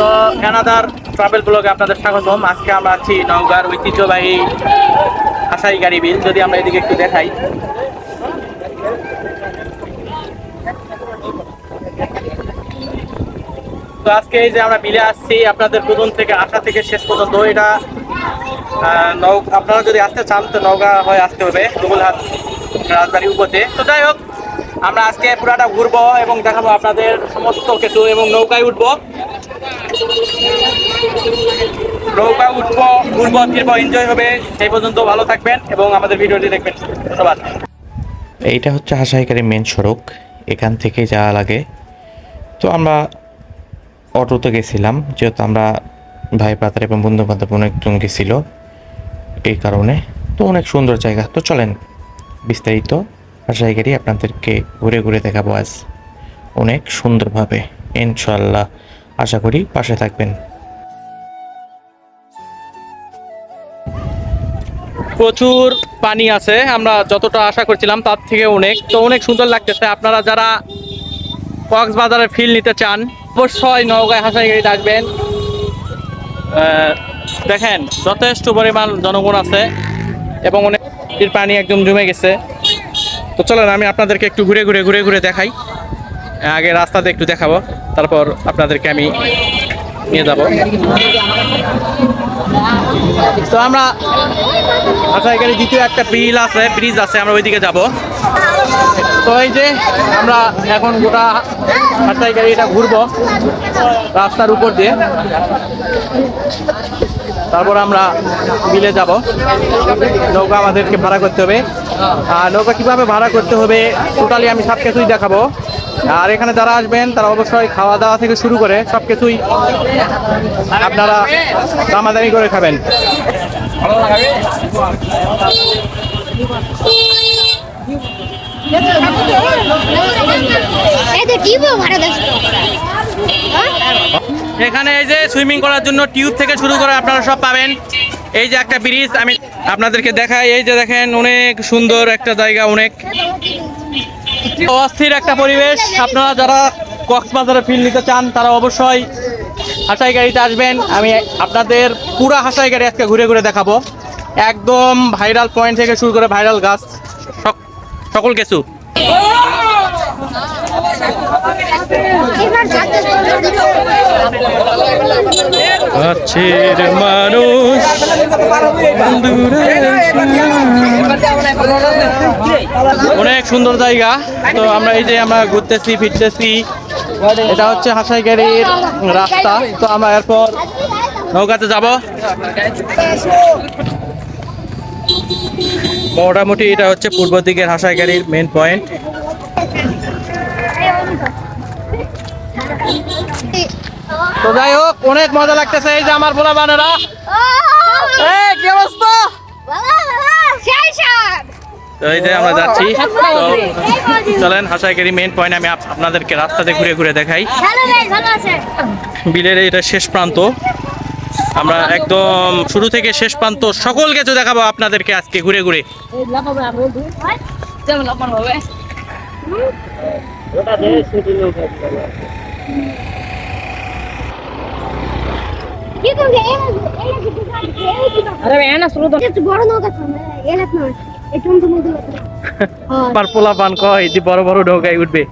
তো কানাডার ট্রাভেল ব্লগে আপনাদের স্বাগতম। আজকে আমরা আছি নওগাঁর ঐতিহ্যবাহী আশাই গাড়ি বিল। যদি আমরা এদিকে একটু দেখাই। তো আজকে এই যে আমরা বিলে আসছি, আপনাদের প্রথম থেকে আসা থেকে শেষ পর্যন্ত এটা নৌ আপনারা যদি আসতে চান, তো নৌকা হয়ে আসতে হবে রুবুলহাট রাজবাড়ি উপরে তো যাই হোক, আমরা আজকে পুরাটা ঘুরবো এবং দেখাবো আপনাদের সমস্ত কিছু এবং নৌকায় উঠবো। নৌকা উঠবো ঘুরবো ফিরবো এনজয় হবে। সেই পর্যন্ত ভালো থাকবেন এবং আমাদের ভিডিওটি দেখবেন। ধন্যবাদ। এইটা হচ্ছে হাসাইকারি মেন সড়ক। এখান থেকে যাওয়া লাগে। তো আমরা অটোতে গেছিলাম, যেহেতু আমরা ভাই পাতার এবং বন্ধু বান্ধব অনেকজন গেছিল এই কারণে। তো অনেক সুন্দর জায়গা। তো চলেন, বিস্তারিত হাসাইকারি আপনাদেরকে ঘুরে ঘুরে দেখাবো আজ। অনেক সুন্দরভাবে ইনশাল্লাহ আশা করি পাশে থাকবেন। প্রচুর পানি আছে আমরা যতটা আশা করছিলাম তার থেকে অনেক। তো অনেক সুন্দর লাগতেছে আপনারা যারা কক্সবাজারে ফিল নিতে চান অবশ্যই নওগাঁয় হাসাইগাড়িতে আসবেন আহ, দেখেন যথেষ্ট পরিমাণ জনগণ আছে এবং অনেক পানি একদম জমে গেছে। তো চলেন আমি আপনাদেরকে একটু ঘুরে ঘুরে ঘুরে ঘুরে দেখাই। আগে রাস্তাতে একটু দেখাবো। তারপর আপনাদেরকে আমি নিয়ে যাব। তো আমরা আচ্ছা এখানে দ্বিতীয় একটা ব্রিজ আছে ব্রিজ আছে, আমরা ওইদিকে যাব। তো এই যে আমরা এখন গোটা হাটাই গাড়িটা ঘুরবো রাস্তার উপর দিয়ে। তারপর আমরা বিলে যাব। নৌকা আমাদেরকে ভাড়া করতে হবে। আর নৌকা কীভাবে ভাড়া করতে হবে, টোটালি আমি সব কিছুই দেখাবো। আর এখানে যারা আসবেন, তারা অবশ্যই খাওয়া দাওয়া থেকে শুরু করে সব কিছুই আপনারা দামাদামি করে খাবেন। এখানে এই যে সুইমিং করার জন্য টিউব থেকে শুরু করে আপনারা সব পাবেন। এই যে একটা ব্রিজ, আমি আপনাদেরকে দেখাই। এই যে দেখেন, অনেক সুন্দর একটা জায়গা, অনেক। অস্থির একটা পরিবেশ। আপনারা যারা কক্সবাজারে ফিল নিতে চান, তারা অবশ্যই হাসাই গাড়িতে আসবেন। আমি আপনাদের পুরো হাসাই গাড়ি আজকে ঘুরে ঘুরে দেখাবো। একদম ভাইরাল পয়েন্ট থেকে শুরু করে ভাইরাল গাছ। সক- সকল কিছু। কাছের মানুষ অনেক সুন্দর জায়গা। তো আমরা এই যে আমরা ঘুরতেছি, ফিরতেছি, এটা হচ্ছে হাসাইগাড়ির রাস্তা। তো আমরা এরপর নৌকাতে যাব। মোটামুটি এটা হচ্ছে পূর্ব দিকের হাসাইগাড়ির মেন পয়েন্ট তো যাই হোক অনেক মজা লাগতেছে এই যে আমার বলা বানারা। এই কি অবস্থা? তো এই যে আমরা যাচ্ছি। তো চলেন হাসাইগাড়ি মেন পয়েন্ট আমি আপ- আপনাদেরকে রাস্তাতে ঘুরে ঘুরে দেখাই। বিলের এটা শেষ প্রান্ত। আমরা একদম শুরু থেকে শেষ প্রান্ত সকল কিছু দেখাবো আপনাদেরকে আজকে ঘুরে ঘুরে এনা শুরু তো একটু বড় নৌকা তো এলাক না এই টুমটু মধ্যে আমার পোলা পান কয় বড় বড় নৌকায় উঠবে।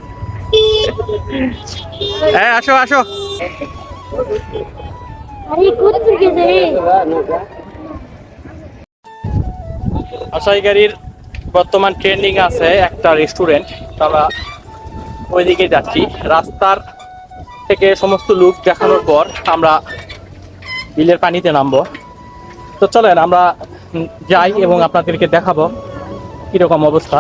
হ্যাঁ আসো আসো। আশাই গাড়ির বর্তমান ট্রেন্ডিং আছে একটা রেস্টুরেন্ট তারা ওইদিকে যাচ্ছি। রাস্তার থেকে সমস্ত লুক দেখানোর পর আমরা বিলের পানিতে নামবো। তো চলেন, আমরা যাই এবং আপনাদেরকে দেখাবো কীরকম অবস্থা।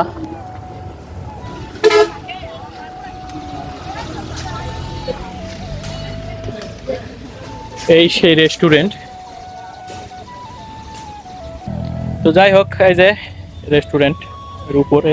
এই সেই রেস্টুরেন্ট। তো যাই হোক, এই যে রেস্টুরেন্টের উপরে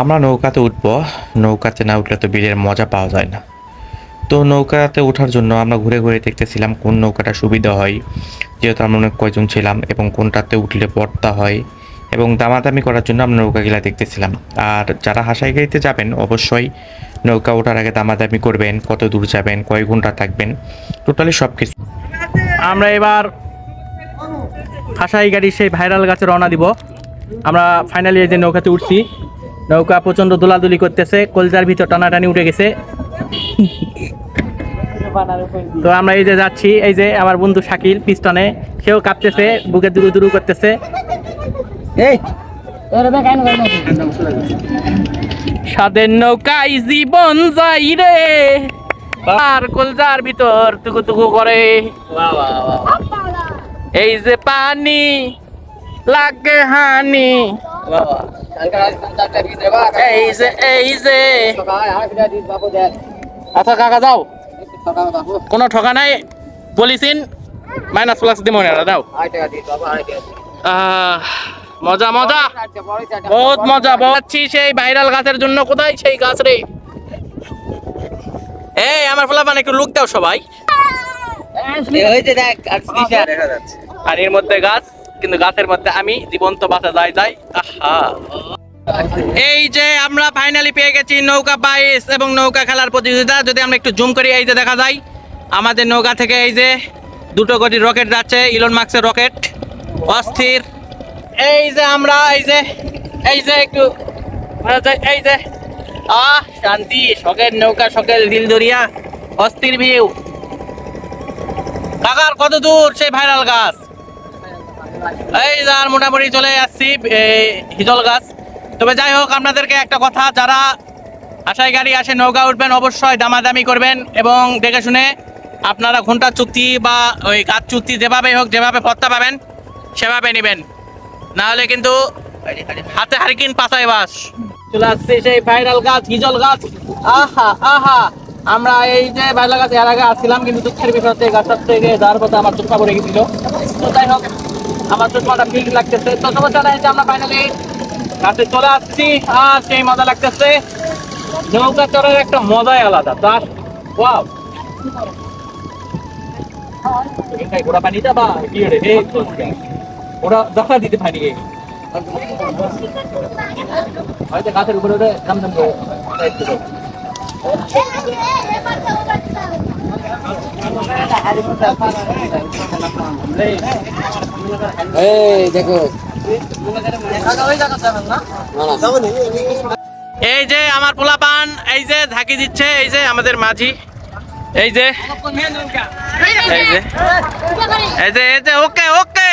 আমরা নৌকাতে উঠব, নৌকাতে না উঠলে তো বিলের মজা পাওয়া যায় না। তো নৌকাতে ওঠার জন্য আমরা ঘুরে ঘুরে দেখতেছিলাম কোন নৌকাটা সুবিধা হয়, যেহেতু আমরা অনেক কয়জন ছিলাম এবং কোনটাতে উঠলে পড়তা হয়, এবং দামাদামি করার জন্য আমরা নৌকাগুলা দেখতেছিলাম। আর যারা হাসাই গাড়িতে যাবেন, অবশ্যই নৌকা ওঠার আগে দামাদামি করবেন, কত দূর যাবেন, কয় ঘণ্টা থাকবেন, টোটালি সব কিছু আমরা এবার হাসাই গাড়ি সেই ভাইরাল গাছে রওনা দিব। আমরা ফাইনালি এই যে নৌকাতে উঠছি। নৌকা প্রচণ্ড দোলাদুলি করতেছে কলজার ভিতর টানাটানি উঠে গেছে। তো আমরা এই যে যাচ্ছি এই যে আমার বন্ধু শাকিল পিস্টনে সেও কাঁপতেছে বুকে দুরু দুরু করতেছে। এই সাদের নৌকায় জীবন যাই রে। আর কলজার ভিতর টুকু টুকু করে। এই যে পানি, লাগে হানি। এই যে এই যে। আচ্ছা কাকা, যাও। কোনো ঠকা নাই? বলিসিন? মাইনাস প্লাস দিব না, দাও। মজা মজা। বহুত মজা পাচ্ছি সেই ভাইরাল গাছের জন্য। কোথায় সেই গাছ রে? এই, আমার ফলাফান একটু লুক দাও সবাই। আর এর মধ্যে গাছ কিন্তু গাছের মধ্যে আমি জীবন্ত বাসা যায় যাই আহা। এই যে আমরা ফাইনালি পেয়ে গেছি নৌকা বাইস এবং নৌকা খেলার প্রতিযোগিতা। যদি আমরা একটু জুম করি এই যে দেখা যায় আমাদের নৌকা থেকে এই যে দুটো কোটি রকেট যাচ্ছে ইলন মার্কসের রকেট অস্থির। এই যে আমরা এই যে এই যে একটু এই যে- এই যে আহ শান্তি শখের নৌকা শখের দিল দরিয়া অস্থির ভিউ কাকার কত দূর? সেই ভাইরাল গাছ। এই যার মোটামুটি চলে আসছি হিজল গাছ। তবে যাই হোক, আপনাদেরকে একটা কথা, যারা আশাই গাড়ি আসে, নৌকা উঠবেন, অবশ্যই দামাদামি করবেন এবং দেখে শুনে আপনারা ঘণ্টা চুক্তি বা ওই গাছ চুক্তি যেভাবে হোক, যেভাবে পত্তা পাবেন, সেভাবে নেবেন। নাহলে কিন্তু হাতে হারিকিন পাশায় বাস। চলে আসছে সেই ভাইরাল গাছ হিজল গাছ। আহা আহা। আমরা এই যে ভাইরাল গাছ এর আগে আসছিলাম, কিন্তু দুঃখের বিষয় হচ্ছে গাছটার থেকে যাওয়ার পথে আমার চোখা পড়ে গেছিল। তো যাই হোক, আমার চোখমাটা ফিল লাগতেছে। তো সমস্যা নাই যে আমরা ফাইনালি গাছে চলে আসছি, আর সেই মজা লাগতেছে। নৌকা চড়ার একটা মজাই আলাদা। তার ওয়াও। ওরা দখা দিতে পানি হয়তো গাছের উপরে দাম দাম করে। এই দেখো। এই যে আমার পোলাপান এই যে ঝাঁকি দিচ্ছে এই যে আমাদের মাঝি এই যে এই যে এই যে এই যে ওকে ওকে।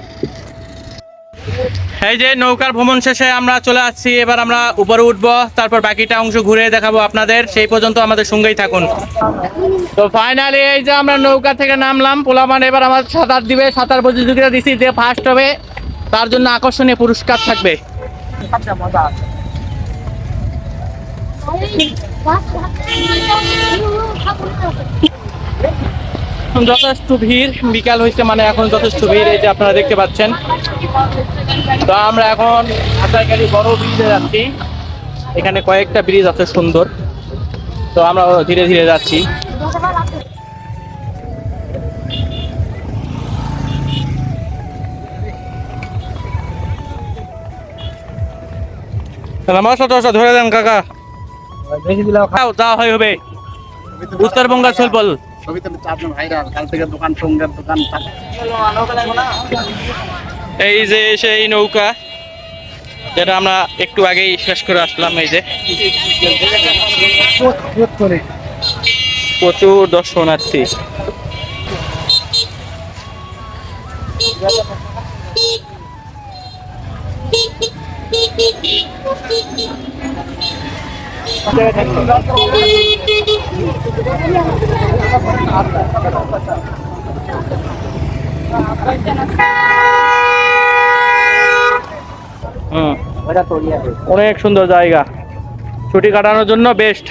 এই যে নৌকার ভ্রমণ শেষে আমরা চলে আসছি, এবার আমরা উপরে উঠবো, তারপর বাকিটা অংশ ঘুরে দেখাবো আপনাদের। সেই পর্যন্ত আমাদের সঙ্গেই থাকুন। তো ফাইনালি এই যে আমরা নৌকা থেকে নামলাম পোলামান এবার আমার সাঁতার দিবে, সাঁতার প্রতিযোগিতা দিছি, যে ফার্স্ট হবে, তার জন্য আকর্ষণীয় পুরস্কার থাকবে। এখন যথেষ্ট ভিড়। বিকাল হয়েছে মানে এখন যথেষ্ট ভিড় এই যে আপনারা দেখতে পাচ্ছেন। তো আমরা এখন হাসাইকারি বড় ব্রিজে যাচ্ছি। এখানে কয়েকটা ব্রিজ আছে সুন্দর। তো আমরা ধীরে ধীরে যাচ্ছি। ধরে দেন কাকা। খাও যা হয় হবে। উত্তরবঙ্গ কাল থেকে দোকান সঙ্গের এই যে সেই নৌকা, যেটা আমরা একটু আগেই শেষ করে আসলাম, এই যে। প্রচুর দর্শনার্থী হুম অনেক সুন্দর জায়গা। ছুটি কাটানোর জন্য বেস্ট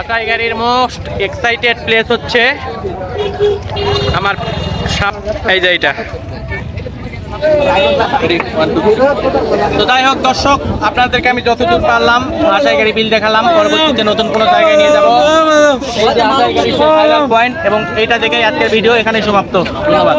আটাই গাড়ির মোস্ট এক্সাইটেড প্লেস হচ্ছে আমার এই যে এইটা। তো যাই হোক, দর্শক, আপনাদেরকে আমি যতদূর পারলাম আশাই গাড়ি বিল দেখালাম। পরবর্তীতে নতুন কোনো জায়গায় নিয়ে যাব। পয়েন্ট এবং এইটা দেখে আজকের ভিডিও এখানে সমাপ্ত। ধন্যবাদ।